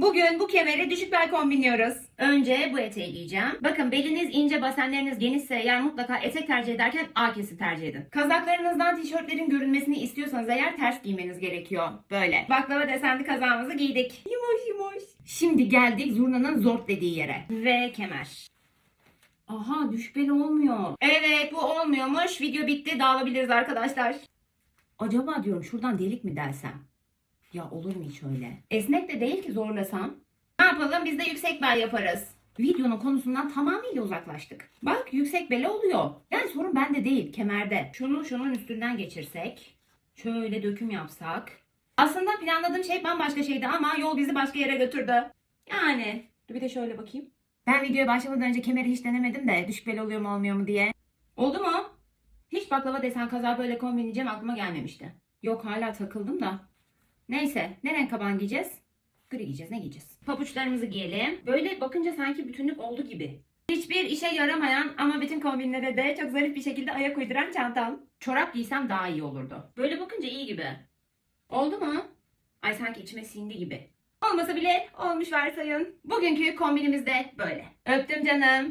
Bugün bu kemeri düşük bel kombinliyoruz. Önce bu eteği giyeceğim. Bakın beliniz ince, basenleriniz genişse eğer mutlaka etek tercih ederken A kesi tercih edin. Kazaklarınızdan tişörtlerin görünmesini istiyorsanız eğer ters giymeniz gerekiyor. Böyle. Baklava desenli kazağımızı giydik. Yumuş yumuş. Şimdi geldik zurnanın zort dediği yere. Ve kemer. Aha düşük bel olmuyor. Evet bu olmuyormuş. Video bitti. Dağılabiliriz arkadaşlar. Acaba diyorum şuradan delik mi delsem? Ya olur mu hiç öyle? Esnek de değil ki zorlasam. Ne yapalım biz de yüksek bel yaparız. Videonun konusundan tamamıyla uzaklaştık. Bak yüksek bel oluyor. Yani sorun bende değil kemerde. Şunu şunun üstünden geçirsek. Şöyle döküm yapsak. Aslında planladığım şey bambaşka şeydi ama yol bizi başka yere götürdü. Yani. Dur bir de şöyle bakayım. Ben videoya başlamadan önce kemeri hiç denemedim de düşük bel oluyor mu olmuyor mu diye. Oldu mu? Hiç baklava desen kaza böyle kombinleyeceğim aklıma gelmemişti. Yok hala takıldım da. Neyse ne renk kaban giyeceğiz? Gri giyeceğiz ne giyeceğiz? Pabuçlarımızı giyelim. Böyle bakınca sanki bütünlük oldu gibi. Hiçbir işe yaramayan ama bütün kombinlere de çok zarif bir şekilde ayak uyduran çantam. Çorap giysem daha iyi olurdu. Böyle bakınca iyi gibi. Oldu mu? Ay sanki içime sindi gibi. Olmasa bile olmuş varsayın. Bugünkü kombinimiz de böyle. Öptüm canım.